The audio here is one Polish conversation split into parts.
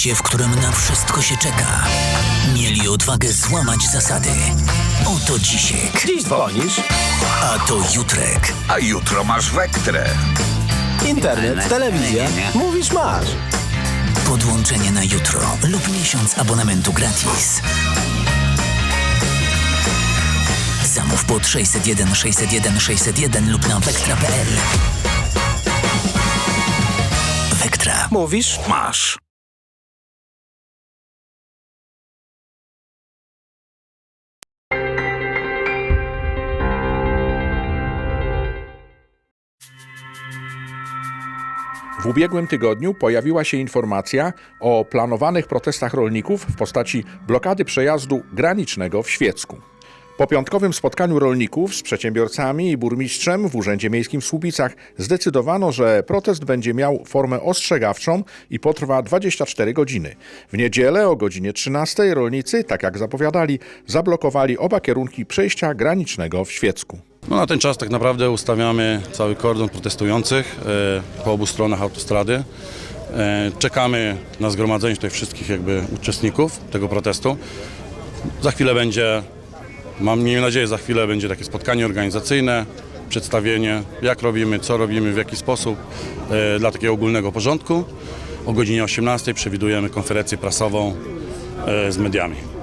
W świecie, w którym na wszystko się czeka, mieli odwagę złamać zasady. Oto Dzisiek, Dziś dzwonisz. a to Jutrek. A jutro masz Wektrę. Internet, telewizja. Mówisz masz. Podłączenie na jutro lub miesiąc abonamentu gratis. Zamów pod 601 601 601 lub na wektra.pl. Wektra. Mówisz? Masz. Ubiegłym tygodniu pojawiła się informacja o planowanych protestach rolników w postaci blokady przejazdu granicznego w Świecku. Po piątkowym spotkaniu rolników z przedsiębiorcami i burmistrzem w Urzędzie Miejskim w Słubicach zdecydowano, że protest będzie miał formę ostrzegawczą i potrwa 24 godziny. W niedzielę o godzinie 13 rolnicy, tak jak zapowiadali, zablokowali oba kierunki przejścia granicznego w Świecku. No na ten czas tak naprawdę ustawiamy cały kordon protestujących e, po obu stronach autostrady. E, czekamy na zgromadzenie tutaj wszystkich jakby uczestników tego protestu. Za chwilę będzie, mam nadzieję, za chwilę będzie takie spotkanie organizacyjne, przedstawienie jak robimy, co robimy, w jaki sposób e, dla takiego ogólnego porządku. O godzinie 18 przewidujemy konferencję prasową z mediami.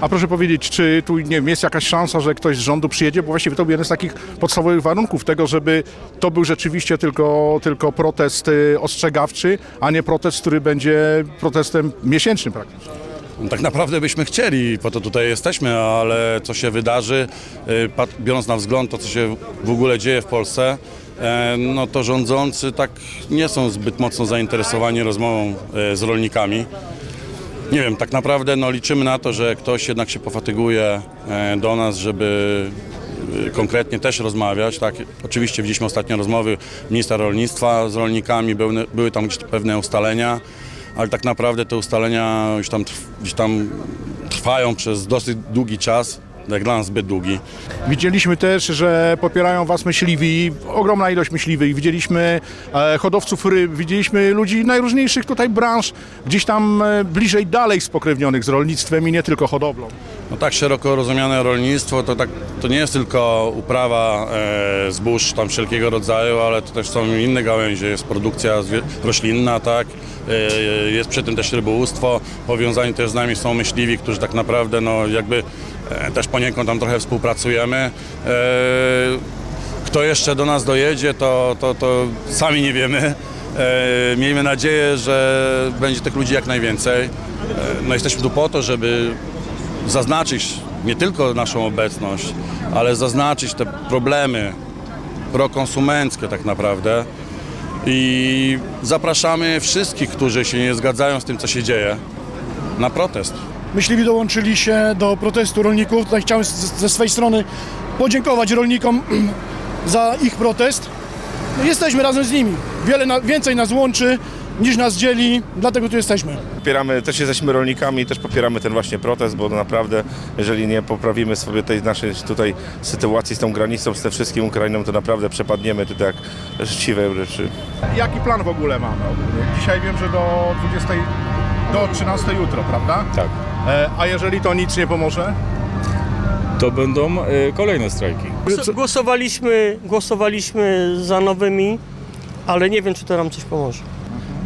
A proszę powiedzieć, czy tu nie wiem, jest jakaś szansa, że ktoś z rządu przyjedzie? Bo właściwie to był jeden z takich podstawowych warunków tego, żeby to był rzeczywiście tylko, tylko protest y, ostrzegawczy, a nie protest, który będzie protestem miesięcznym praktycznie. No, Tak naprawdę byśmy chcieli, po to tutaj jesteśmy, ale co się wydarzy, y, biorąc na wzgląd to, co się w ogóle dzieje w Polsce, e, no to rządzący tak nie są zbyt mocno zainteresowani rozmową z rolnikami. Nie wiem, tak naprawdę no, liczymy na to, że ktoś jednak się pofatyguje e, do nas, żeby e, konkretnie też rozmawiać. Tak? Oczywiście widzieliśmy ostatnio rozmowy ministra rolnictwa z rolnikami, były, były tam gdzieś pewne ustalenia, ale tak naprawdę te ustalenia już tam, gdzieś tam trwają przez dosyć długi czas, jak dla nas zbyt długi. Widzieliśmy też, że popierają was myśliwi, ogromna ilość myśliwych. Widzieliśmy e, hodowców ryb, widzieliśmy ludzi najróżniejszych tutaj branż, gdzieś tam e, bliżej dalej spokrewnionych z rolnictwem i nie tylko hodowlą. No tak szeroko rozumiane rolnictwo to, tak, to nie jest tylko uprawa e, zbóż tam wszelkiego rodzaju, ale to też są inne gałęzie. Jest produkcja roślinna, tak? E, jest przy tym też rybołówstwo. Powiązani też z nami są myśliwi, którzy tak naprawdę no, jakby e, też poniekąd tam trochę współpracujemy. E, kto jeszcze do nas dojedzie, to, to, to sami nie wiemy. E, miejmy nadzieję, że będzie tych ludzi jak najwięcej. E, no jesteśmy tu po to, żeby zaznaczyć nie tylko naszą obecność, ale zaznaczyć te problemy prokonsumenckie tak naprawdę. I zapraszamy wszystkich, którzy się nie zgadzają z tym, co się dzieje, na protest. Myśliwi dołączyli się do protestu rolników. Tutaj chciałem ze swojej strony podziękować rolnikom za ich protest. No, jesteśmy razem z nimi. Wiele na, więcej nas łączy niż nas dzieli, dlatego tu jesteśmy. Popieramy, też jesteśmy rolnikami i też popieramy ten właśnie protest, bo naprawdę, jeżeli nie poprawimy sobie tej naszej tutaj sytuacji z tą granicą, z tym wszystkim Ukrainą, to naprawdę przepadniemy tutaj jak życzliwe rzeczy. Jaki plan w ogóle mamy? Dzisiaj wiem, że do 20, do 13 jutro, prawda? Tak. E, a jeżeli to nic nie pomoże? To będą y, kolejne strajki. Głosowaliśmy, głosowaliśmy za nowymi, ale nie wiem, czy to nam coś pomoże.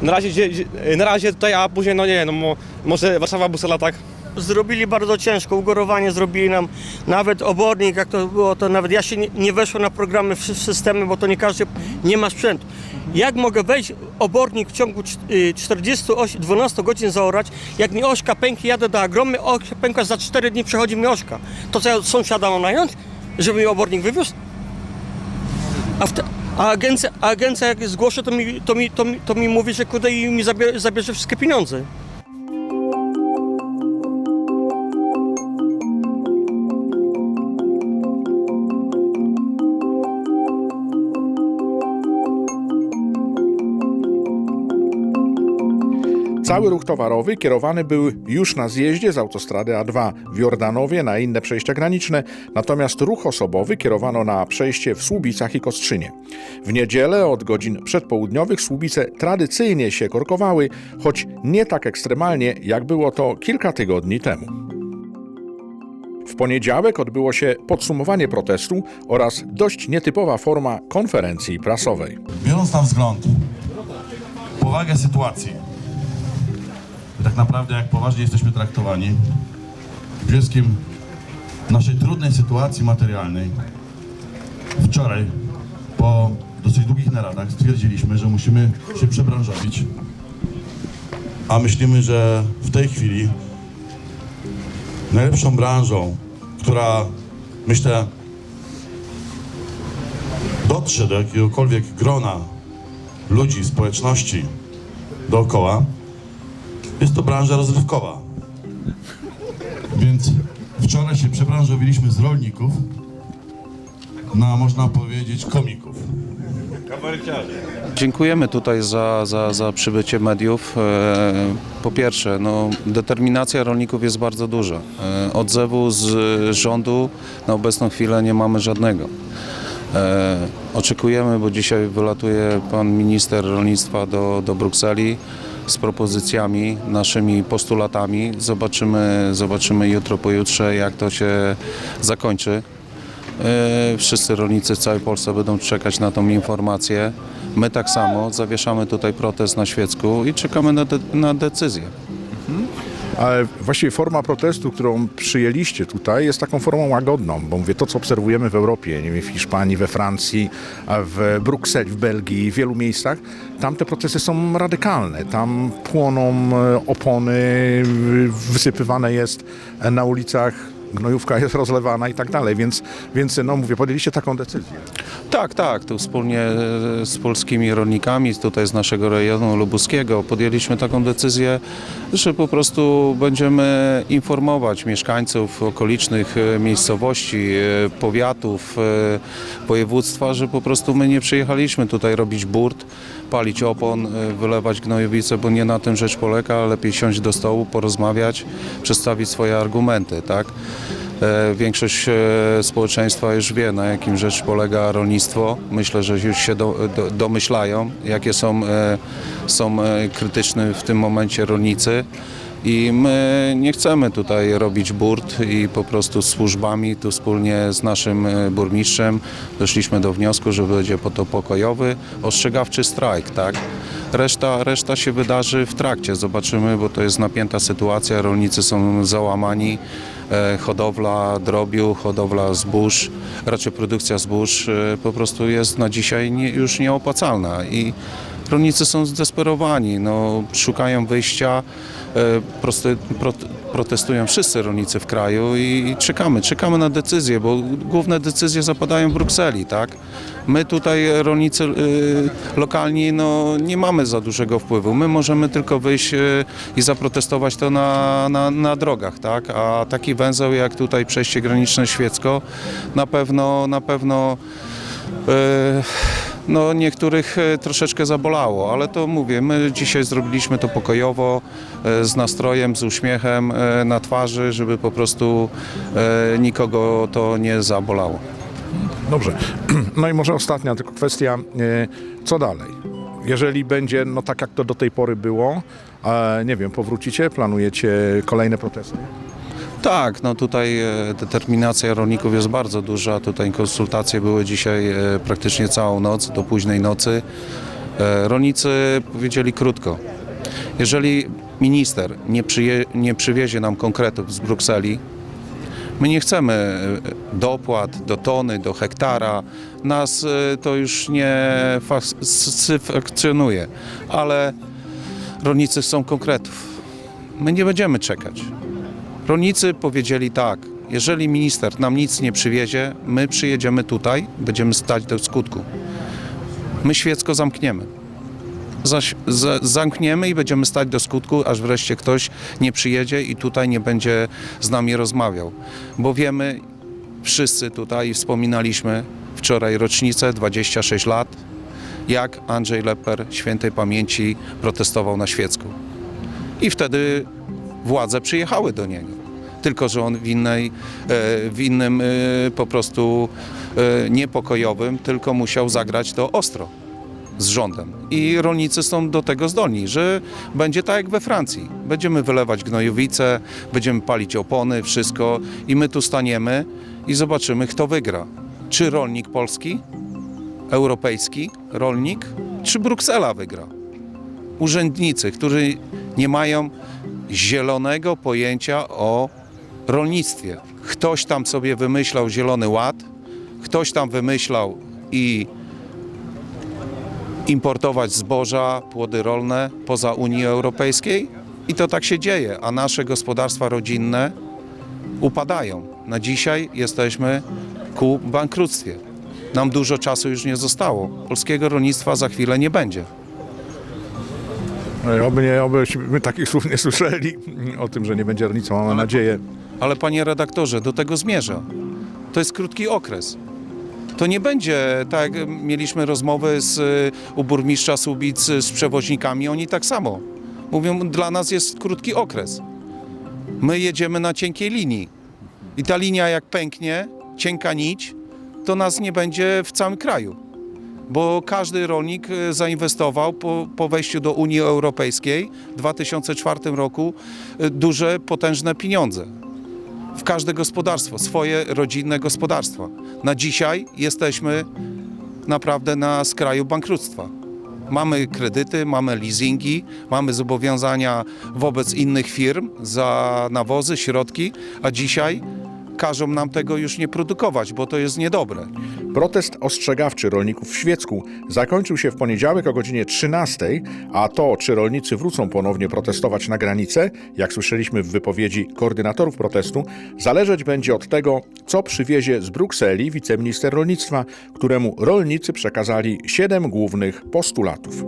Na razie, dzie- dzie- na razie tutaj, a później, no nie, no mo, może Warszawa Busela tak. Zrobili bardzo ciężko, ugorowanie zrobili nam, nawet obornik, jak to było, to nawet ja się nie, nie na programy, w systemy, bo to nie każdy, nie ma sprzętu. Jak mogę wejść obornik w ciągu cz- y, 48, 12 godzin zaorać, jak mi ośka pęknie, jadę do agromy, ośka pęka, za 4 dni przychodzi mi ośka. To co ja sąsiada mam nająć, żeby mi obornik wywiózł? A, te, a, agencja, a agencja jak zgłoszę, to mi, to mi, to mi, to mi mówi, że kurde i mi zabie, zabierze wszystkie pieniądze. Cały ruch towarowy kierowany był już na zjeździe z autostrady A2 w Jordanowie na inne przejścia graniczne, natomiast ruch osobowy kierowano na przejście w Słubicach i Kostrzynie. W niedzielę od godzin przedpołudniowych Słubice tradycyjnie się korkowały, choć nie tak ekstremalnie, jak było to kilka tygodni temu. W poniedziałek odbyło się podsumowanie protestu oraz dość nietypowa forma konferencji prasowej. biorąc na wzgląd powagę sytuacji, tak naprawdę jak poważnie jesteśmy traktowani, w związku naszej trudnej sytuacji materialnej, wczoraj po dosyć długich naradach stwierdziliśmy, że musimy się przebranżowić, a myślimy, że w tej chwili najlepszą branżą, która myślę dotrze do jakiegokolwiek grona ludzi, społeczności dookoła, jest to branża rozrywkowa. Więc wczoraj się przebranżowiliśmy z rolników na, można powiedzieć, komików. Dziękujemy tutaj za, za, za przybycie mediów. E, Po pierwsze, no, determinacja rolników jest bardzo duża. E, Odzewu z rządu na obecną chwilę nie mamy żadnego. E, Oczekujemy, bo dzisiaj wylatuje pan minister rolnictwa do, do Brukseli z propozycjami, naszymi postulatami. Zobaczymy, zobaczymy jutro, pojutrze, jak to się zakończy. E, Wszyscy rolnicy w całej Polsce będą czekać na tą informację. My tak samo zawieszamy tutaj protest na świecku i czekamy na, de- na decyzję. Ale właściwie forma protestu, którą przyjęliście tutaj, jest taką formą łagodną, bo mówię, to co obserwujemy w Europie, nie wiem, w Hiszpanii, we Francji, w Brukseli, w Belgii, w wielu miejscach, tam te protesty są radykalne. Tam płoną e, opony, wysypywane jest na ulicach, gnojówka jest rozlewana i tak dalej, więc, więc no mówię, podjęliście taką decyzję. Tak, tak, tu wspólnie e, z polskimi rolnikami tutaj z naszego rejonu lubuskiego podjęliśmy taką decyzję, że po prostu będziemy informować mieszkańców okolicznych e, miejscowości, e, powiatów, województwa, że po prostu my nie przyjechaliśmy tutaj robić burt, palić opon, wylewać gnojowice, bo nie na tym rzecz polega, lepiej siąść do stołu, porozmawiać, przedstawić swoje argumenty, tak? E, Większość e, społeczeństwa już wie, na jakim rzecz polega rolnictwo. Myślę, że już się do, do, domyślają, jakie są, e, są e, krytyczni w tym momencie rolnicy. I my nie chcemy tutaj robić burt i po prostu z służbami, tu wspólnie z naszym burmistrzem doszliśmy do wniosku, że będzie po to pokojowy, ostrzegawczy strajk, tak? Reszta, reszta się wydarzy w trakcie, zobaczymy, bo to jest napięta sytuacja, rolnicy są załamani, e, hodowla drobiu, hodowla zbóż, raczej produkcja zbóż e, po prostu jest na dzisiaj nie, już nieopłacalna. I rolnicy są zdesperowani, no, szukają wyjścia, e, prosty, pro, protestują wszyscy rolnicy w kraju i czekamy, czekamy na decyzje, bo główne decyzje zapadają w Brukseli, tak? My tutaj rolnicy y, lokalni no, nie mamy za dużego wpływu. My możemy tylko wyjść i zaprotestować to na, na, na drogach, tak? A taki węzeł jak tutaj przejście graniczne Świecko na pewno na pewno no niektórych e, troszeczkę zabolało, ale to mówię, my dzisiaj zrobiliśmy to pokojowo, e, z nastrojem, z uśmiechem e, na twarzy, żeby po prostu nikogo to nie zabolało. Dobrze. No i może ostatnia tylko kwestia, co dalej? Jeżeli będzie no tak jak to do tej pory było, nie wiem, powrócicie, planujecie kolejne protesty? Tak, no tutaj e, determinacja rolników jest bardzo duża. Tutaj konsultacje były dzisiaj e, praktycznie całą noc, do późnej nocy. E, Rolnicy powiedzieli krótko. Jeżeli minister nie, przyje, nie przywiezie nam konkretów z Brukseli, my nie chcemy dopłat do tony, do hektara. Nas to już nie fascynuje, ale rolnicy chcą konkretów. My nie będziemy czekać. Rolnicy powiedzieli tak, jeżeli minister nam nic nie przywiezie, my przyjedziemy tutaj, będziemy stać do skutku. My świecko zamkniemy. Zaś, za, zamkniemy i będziemy stać do skutku, aż wreszcie ktoś nie przyjedzie i tutaj nie będzie z nami rozmawiał. Bo wiemy, wszyscy tutaj wspominaliśmy wczoraj rocznicę, 26 lat, jak Andrzej Leper świętej pamięci protestował na świecku. I wtedy władze przyjechały do niego. Tylko, że on w, innej, e, w innym e, po prostu e, niepokojowym, tylko musiał zagrać to ostro z rządem. I rolnicy są do tego zdolni, że będzie tak jak we Francji. Będziemy wylewać gnojowice, będziemy palić opony, wszystko i my tu staniemy i zobaczymy, kto wygra. Czy rolnik polski, europejski rolnik, czy Bruksela wygra. Urzędnicy, którzy nie mają zielonego pojęcia o rolnictwie. Ktoś tam sobie wymyślał Zielony Ład, ktoś tam wymyślał i importować zboża, płody rolne poza Unii Europejskiej i to tak się dzieje, a nasze gospodarstwa rodzinne upadają. Na dzisiaj jesteśmy ku bankructwie. Nam dużo czasu już nie zostało. Polskiego rolnictwa za chwilę nie będzie. Oby nie, obyśmy takich słów nie słyszeli o tym, że nie będzie rolnictwa. Mamy nadzieję. Ale panie redaktorze, do tego zmierza. To jest krótki okres. To nie będzie tak, jak mieliśmy rozmowę z, u burmistrza Słubic z przewoźnikami, oni tak samo. Mówią, dla nas jest krótki okres. My jedziemy na cienkiej linii. I ta linia jak pęknie, cienka nić, to nas nie będzie w całym kraju. Bo każdy rolnik y, zainwestował po, po wejściu do Unii Europejskiej w 2004 roku y, duże, potężne pieniądze w każde gospodarstwo, swoje rodzinne gospodarstwa. Na dzisiaj jesteśmy naprawdę na skraju bankructwa. Mamy kredyty, mamy leasingi, mamy zobowiązania wobec innych firm za nawozy, środki, a dzisiaj każą nam tego już nie produkować, bo to jest niedobre. Protest ostrzegawczy rolników w Świecku zakończył się w poniedziałek o godzinie 13, a to, czy rolnicy wrócą ponownie protestować na granicę, jak słyszeliśmy w wypowiedzi koordynatorów protestu, zależeć będzie od tego, co przywiezie z Brukseli wiceminister rolnictwa, któremu rolnicy przekazali siedem głównych postulatów.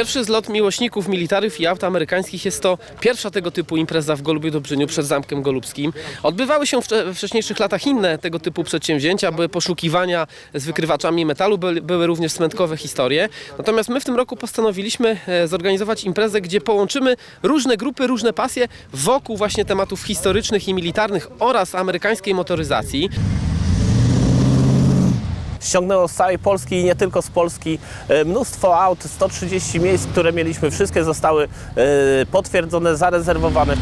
Pierwszy zlot miłośników militarów i aut amerykańskich jest to pierwsza tego typu impreza w Golubiu Dobrzyniu przed Zamkiem Golubskim. Odbywały się we wcześniejszych latach inne tego typu przedsięwzięcia, były poszukiwania z wykrywaczami metalu, były, były również smętkowe historie. Natomiast my w tym roku postanowiliśmy e, zorganizować imprezę, gdzie połączymy różne grupy, różne pasje wokół właśnie tematów historycznych i militarnych oraz amerykańskiej motoryzacji. Ściągnęło z całej Polski i nie tylko z Polski e, mnóstwo aut, 130 miejsc, które mieliśmy, wszystkie zostały e, potwierdzone, zarezerwowane.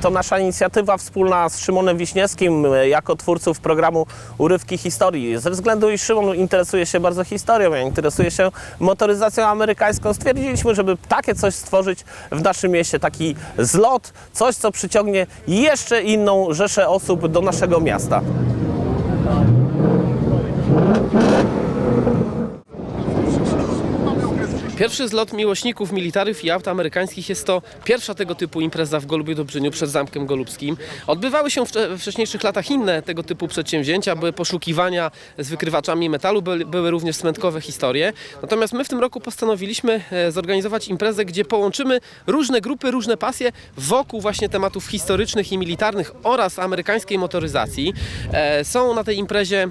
To nasza inicjatywa wspólna z Szymonem Wiśniewskim e, jako twórców programu Urywki Historii. Ze względu, iż Szymon interesuje się bardzo historią, ja interesuję się motoryzacją amerykańską, stwierdziliśmy, żeby takie coś stworzyć w naszym mieście, taki zlot, coś co przyciągnie jeszcze inną rzeszę osób do naszego miasta. Pierwszy zlot miłośników militarów i aut amerykańskich jest to pierwsza tego typu impreza w Golubiu Dobrzyniu przed Zamkiem Golubskim. Odbywały się we wcześniejszych latach inne tego typu przedsięwzięcia, były poszukiwania z wykrywaczami metalu, były, były również smętkowe historie. Natomiast my w tym roku postanowiliśmy e, zorganizować imprezę, gdzie połączymy różne grupy, różne pasje wokół właśnie tematów historycznych i militarnych oraz amerykańskiej motoryzacji. E, Są na tej imprezie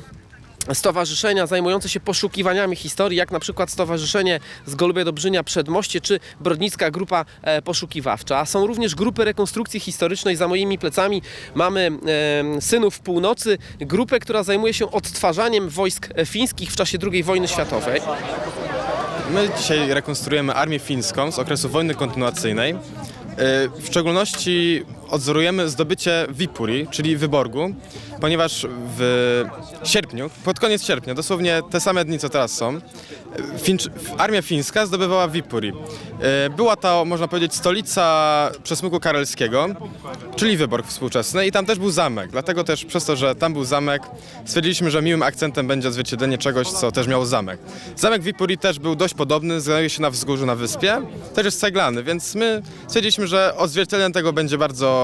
stowarzyszenia zajmujące się poszukiwaniami historii, jak na przykład Stowarzyszenie z Golubia Dobrzynia Przedmoście czy Brodnicka Grupa e, Poszukiwawcza. Są również grupy rekonstrukcji historycznej. Za moimi plecami mamy e, Synów Północy, grupę, która zajmuje się odtwarzaniem wojsk fińskich w czasie II wojny światowej. My dzisiaj rekonstruujemy armię fińską z okresu wojny kontynuacyjnej. Yy, W szczególności odzorujemy zdobycie Wipuri, czyli Wyborgu, ponieważ w sierpniu, pod koniec sierpnia, dosłownie te same dni, co teraz są, armia fińska zdobywała Wipuri. Yy, Była to, można powiedzieć, stolica przesmyku karelskiego, czyli Wyborg współczesny i tam też był zamek. Dlatego też przez to, że tam był zamek, stwierdziliśmy, że miłym akcentem będzie odzwierciedlenie czegoś, co też miało zamek. Zamek Wipuri też był dość podobny, znajduje się na wzgórzu, na wyspie, też jest ceglany, więc my stwierdziliśmy, że odzwierciedlenie tego będzie bardzo,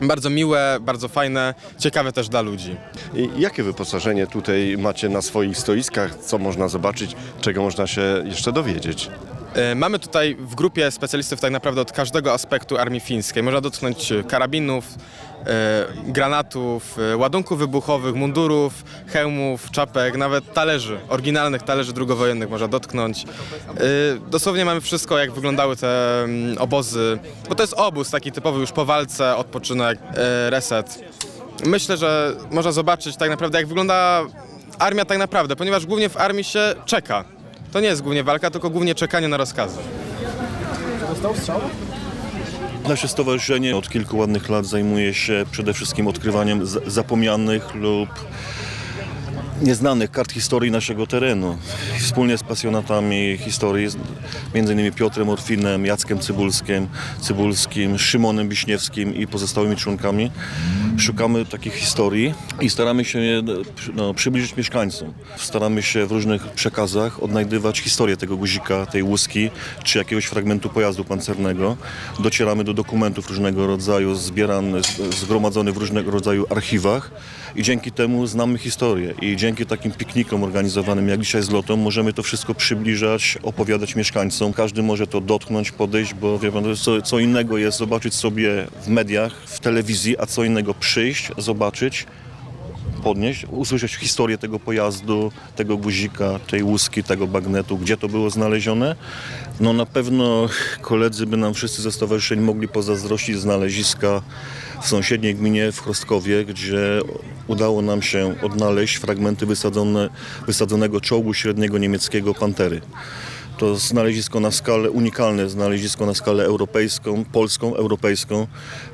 bardzo miłe, bardzo fajne, ciekawe też dla ludzi. I jakie wyposażenie tutaj macie na swoich stoiskach? Co można zobaczyć? Czego można się jeszcze dowiedzieć? E, Mamy tutaj w grupie specjalistów tak naprawdę od każdego aspektu armii fińskiej. Można dotknąć e, karabinów, e, granatów, ładunków wybuchowych, mundurów, hełmów, czapek, nawet talerzy, oryginalnych talerzy drugowojennych można dotknąć. Dosłownie mamy wszystko, jak wyglądały te mm, obozy, bo to jest obóz taki typowy już po walce, odpoczynek, reset. Myślę, że można zobaczyć tak naprawdę, jak wygląda armia tak naprawdę, ponieważ głównie w armii się czeka. To nie jest głównie walka, tylko głównie czekanie na rozkazy. Nasze stowarzyszenie od kilku ładnych lat zajmuje się przede wszystkim odkrywaniem zapomnianych lub nieznanych kart historii naszego terenu. Wspólnie z pasjonatami historii, innymi Piotrem Orfinem, Jackiem Cybulskim, Cybulskim, Szymonem Wiśniewskim i pozostałymi członkami, szukamy takich historii i staramy się je no, przybliżyć mieszkańcom. Staramy się w różnych przekazach odnajdywać historię tego guzika, tej łuski, czy jakiegoś fragmentu pojazdu pancernego. Docieramy do dokumentów różnego rodzaju, zbierany, zgromadzony w różnego rodzaju archiwach i dzięki temu znamy historię i dzięki takim piknikom organizowanym jak dzisiaj z lotą możemy to wszystko przybliżać, opowiadać mieszkańcom. Każdy może to dotknąć, podejść, bo wie pan, co, co innego jest zobaczyć sobie w mediach, w telewizji, a co innego przyjść, zobaczyć, podnieść, usłyszeć historię tego pojazdu, tego guzika, tej łuski, tego bagnetu, gdzie to było znalezione. No na pewno koledzy by nam wszyscy ze stowarzyszeń mogli pozazdrościć znaleziska w sąsiedniej gminie w Chrostkowie, gdzie udało nam się odnaleźć fragmenty wysadzone, wysadzonego czołgu średniego niemieckiego Pantery. To znalezisko na skalę, unikalne znalezisko na skalę europejską, polską, europejską,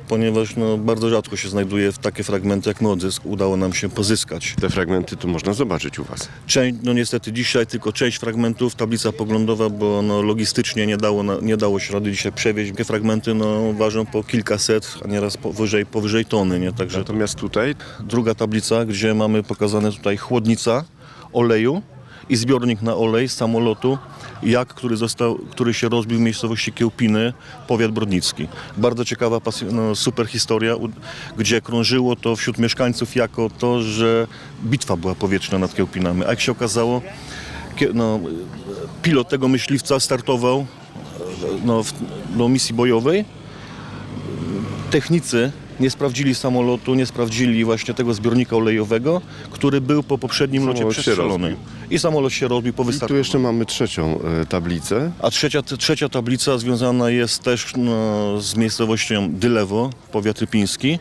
ponieważ no, bardzo rzadko się znajduje w takie fragmenty jak my odzysk udało nam się pozyskać. Te fragmenty tu można zobaczyć u Was. Część, no niestety dzisiaj tylko część fragmentów, tablica poglądowa, bo no, logistycznie nie dało, na, nie dało się rady dzisiaj przewieźć. Te fragmenty no, ważą po kilkaset, a nieraz powyżej, powyżej tony. Nie? Także Natomiast tutaj druga tablica, gdzie mamy pokazane tutaj chłodnica oleju i zbiornik na olej samolotu, jak, który, został, który się rozbił w miejscowości Kiełpiny, powiat brodnicki. Bardzo ciekawa, no, super historia, gdzie krążyło to wśród mieszkańców jako to, że bitwa była powietrzna nad Kiełpinami. A jak się okazało, no, pilot tego myśliwca startował no, w, do misji bojowej. Technicy nie sprawdzili samolotu, nie sprawdzili właśnie tego zbiornika olejowego, który był po poprzednim locie Samolot się przestrzelony. I samolot się rozbił po i tu jeszcze mamy trzecią e, tablicę. A trzecia, trzecia tablica związana jest też no, z miejscowością Dylewo, powiat rypiński,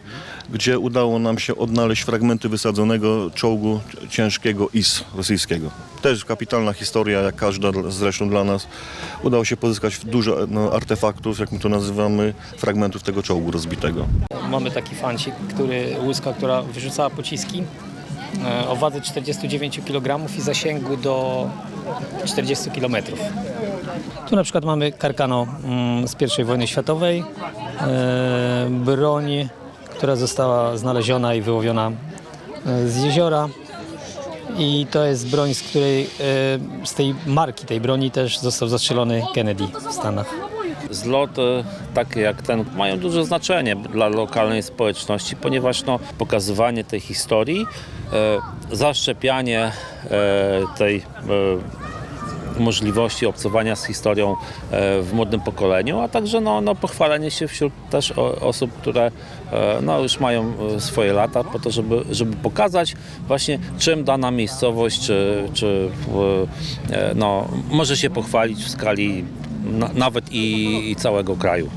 gdzie udało nam się odnaleźć fragmenty wysadzonego czołgu ciężkiego IS rosyjskiego. Też kapitalna historia, jak każda dla- zresztą dla nas. Udało się pozyskać dużo no, artefaktów, jak my to nazywamy, fragmentów tego czołgu rozbitego. Mamy taki fancik, który, łuska, która wyrzucała pociski o wadze 49 kg i zasięgu do 40 km. Tu na przykład mamy karkano mm, z I wojny światowej, e, broń, która została znaleziona i wyłowiona e, z jeziora I to jest broń, z której, e, z tej marki tej broni też został zastrzelony Kennedy w Stanach. Zloty takie jak ten mają duże znaczenie dla lokalnej społeczności, ponieważ no, pokazywanie tej historii, e, zaszczepianie e, tej e, możliwości obcowania z historią e, w młodym pokoleniu, a także no, no, pochwalenie się wśród też osób, które e, no, już mają e, swoje lata, po to, żeby, żeby pokazać właśnie czym dana miejscowość czy, czy e, no, może się pochwalić w skali na, nawet i, i całego kraju.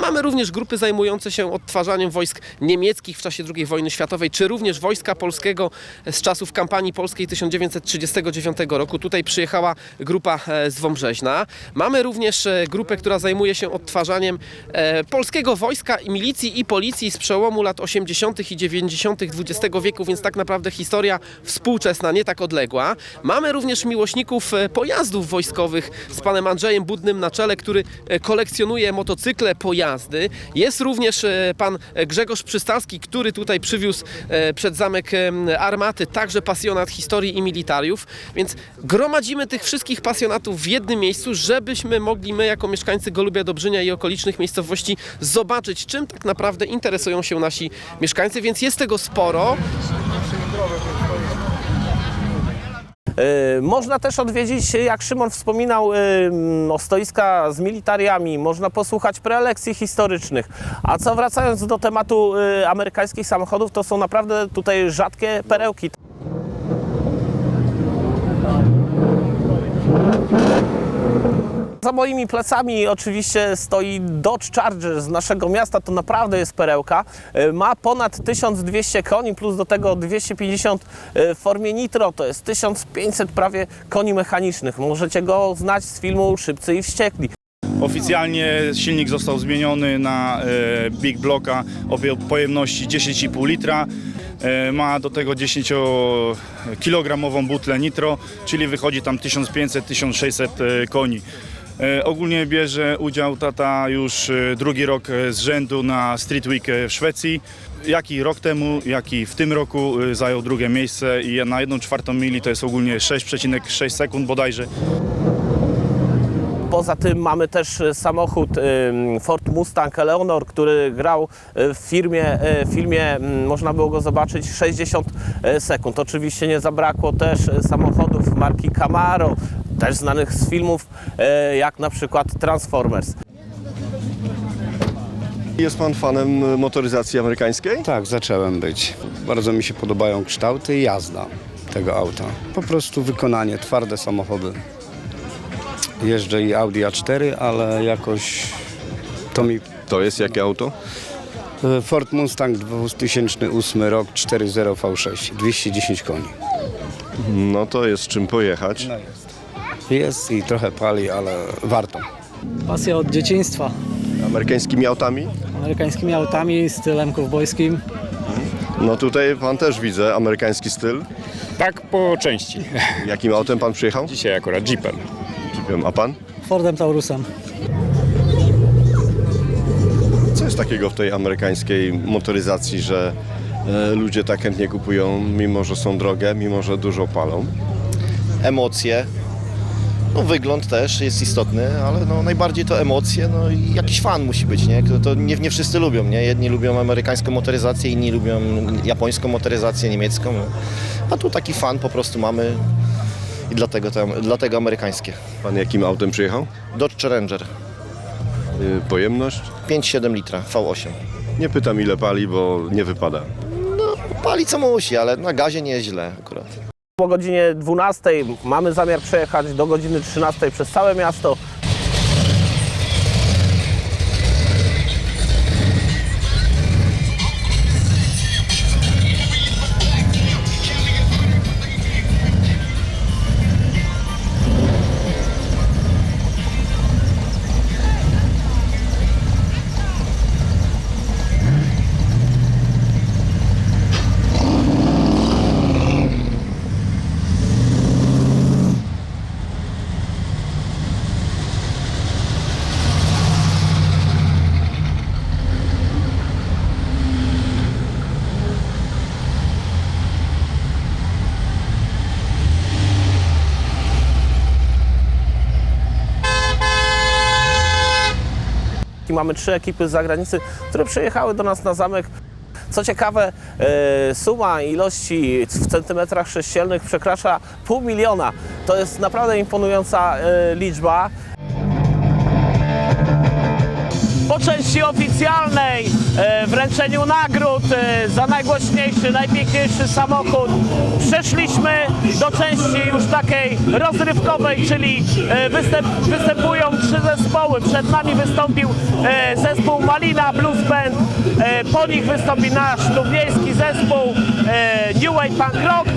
Mamy również grupy zajmujące się odtwarzaniem wojsk niemieckich w czasie II wojny światowej, czy również wojska polskiego z czasów kampanii polskiej 1939 roku. Tutaj przyjechała grupa e, z Wąbrzeźna. Mamy również e, grupę, która zajmuje się odtwarzaniem e, polskiego wojska i milicji i policji z przełomu lat 80. i 90. XX wieku, więc tak naprawdę historia współczesna, nie tak odległa. Mamy również miłośników pojazdów wojskowych z panem Andrzejem Budnym na czele, który e, kolekcjonuje motocykle, pojazdy. Jest również e, pan Grzegorz Przystalski, który tutaj przywiózł e, przed zamek armaty, także pasjonat historii i militariów. Więc gromadzimy tych wszystkich pasjonatów w jednym miejscu, żebyśmy mogli my, jako mieszkańcy Golubia Dobrzynia i okolicznych miejscowości, zobaczyć, czym tak naprawdę interesują się nasi mieszkańcy, więc jest tego sporo. Można też odwiedzić, jak Szymon wspominał, e, o stoiska z militariami, można posłuchać prelekcji historycznych. A co wracając do tematu e, amerykańskich samochodów, to są naprawdę tutaj rzadkie perełki. Za moimi plecami oczywiście stoi Dodge Charger z naszego miasta, to naprawdę jest perełka. E, Ma ponad 1200 koni, plus do tego 250 w formie nitro, to jest 1500 prawie koni mechanicznych. Możecie go znać z filmu Szybcy i Wściekli. Oficjalnie silnik został zmieniony na e, Big Blocka o pojemności 10,5 litra. E, ma do tego 10-kilogramową butlę nitro, czyli wychodzi tam 1500-1600 e, koni. E, Ogólnie bierze udział tata już e, drugi rok e, z rzędu na Street Week w Szwecji. Jak i rok temu, jak i w tym roku zajął drugie miejsce i na 1 czwartą mili to jest ogólnie 6,6 sekund bodajże. Poza tym mamy też samochód Ford Mustang Eleanor, który grał w firmie, w filmie, można było go zobaczyć 60 sekund. Oczywiście nie zabrakło też samochodów marki Camaro, też znanych z filmów e, jak na przykład Transformers. Jest pan fanem motoryzacji amerykańskiej? Tak, zacząłem być. Bardzo mi się podobają kształty i jazda tego auta. Po prostu wykonanie, twarde samochody. Jeżdżę i Audi A4, ale jakoś to mi... To jest jakie auto? E, Ford Mustang 2008 rok 4.0 V6, 210 koni. No to jest czym pojechać. No jest. Jest i trochę pali, ale warto. Pasja od dzieciństwa. Amerykańskimi autami? Amerykańskimi autami, stylem kowbojskim. No tutaj pan też widzę amerykański styl. Tak po części. Jakim autem pan przyjechał? Dzisiaj akurat Jeepem. Jeepem, a pan? Fordem Taurusem. Co jest takiego w tej amerykańskiej motoryzacji, że e, ludzie tak chętnie kupują, mimo że są drogie, mimo że dużo palą? emocje. No wygląd też jest istotny, ale no najbardziej to emocje, no i jakiś fan musi być, nie? To, nie, nie wszyscy lubią, nie? Jedni lubią amerykańską motoryzację, inni lubią japońską motoryzację, niemiecką. A tu taki fan po prostu mamy i dlatego, dlatego amerykańskie. Pan jakim autem przyjechał? Dodge Ranger. Y, Pojemność? 5,7 litra V8. Nie pytam ile pali, bo nie wypada. No pali co musi, ale na gazie nie jest źle akurat. Po godzinie 12 mamy zamiar przejechać do godziny 13 przez całe miasto. Polski. Mamy trzy ekipy z zagranicy, które przyjechały do nas na zamek. Co ciekawe, e, suma ilości w centymetrach sześciennych przekracza pół miliona. To jest naprawdę imponująca e, liczba. Po części oficjalnej e, wręczeniu nagród e, za najgłośniejszy, najpiękniejszy samochód przeszliśmy do części już takiej rozrywkowej, czyli e, występ, występują trzy zespoły. Przed nami wystąpił zespół Malina Blues Band, po nich wystąpi nasz lubieński zespół New Wave Punk Rock,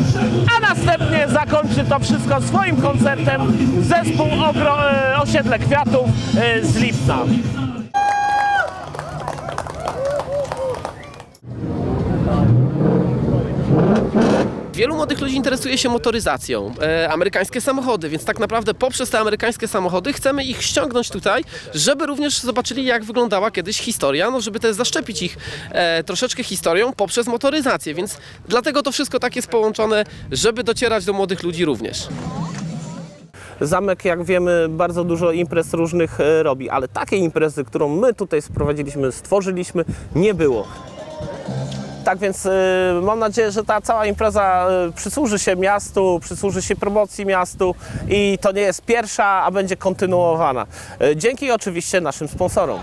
a następnie zakończy to wszystko swoim koncertem zespół Ogro, Osiedle Kwiatów z Lipna. Wielu młodych ludzi interesuje się motoryzacją, e, amerykańskie samochody, więc tak naprawdę poprzez te amerykańskie samochody chcemy ich ściągnąć tutaj, żeby również zobaczyli jak wyglądała kiedyś historia, no żeby też zaszczepić ich e, troszeczkę historią poprzez motoryzację, więc dlatego to wszystko tak jest połączone, żeby docierać do młodych ludzi również. Zamek, jak wiemy, bardzo dużo imprez różnych e, robi, ale takiej imprezy, którą my tutaj sprowadziliśmy, stworzyliśmy, nie było. Tak więc y, mam nadzieję, że ta cała impreza y, przysłuży się miastu, przysłuży się promocji miastu i to nie jest pierwsza, a będzie kontynuowana. Y, dzięki oczywiście naszym sponsorom.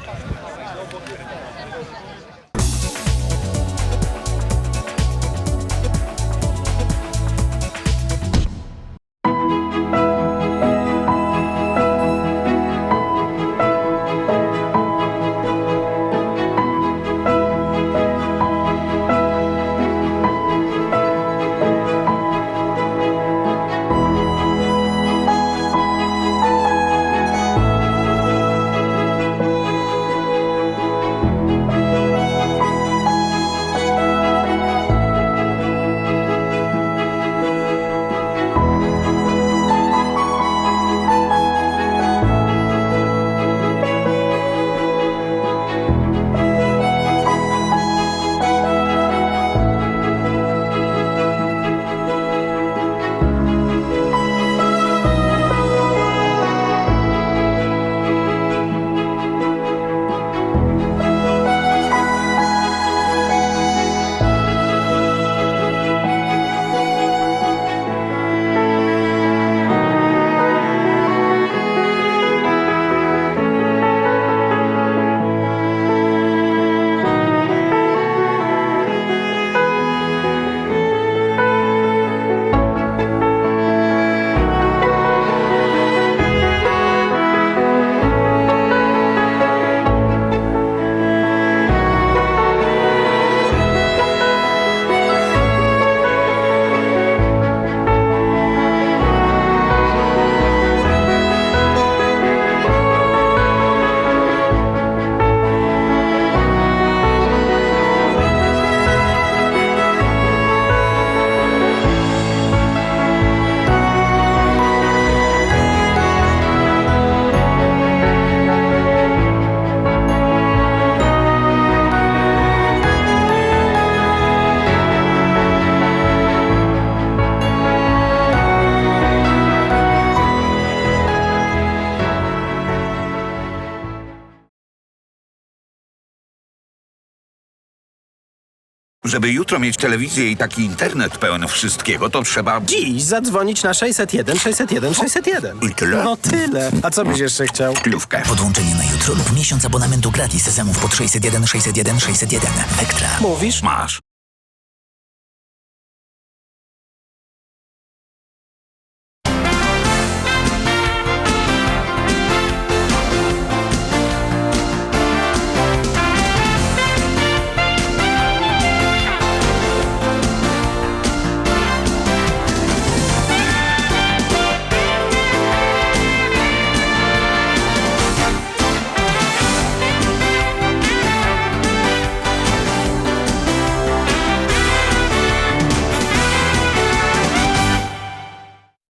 Żeby jutro mieć telewizję i taki internet pełen wszystkiego, to trzeba... Dziś zadzwonić na 601 601 601. I tyle? No tyle. A co byś jeszcze chciał? Klówkę. Podłączenie na jutro lub miesiąc abonamentu gratis sezamów pod 601 601 601. Ektra. Mówisz? Masz.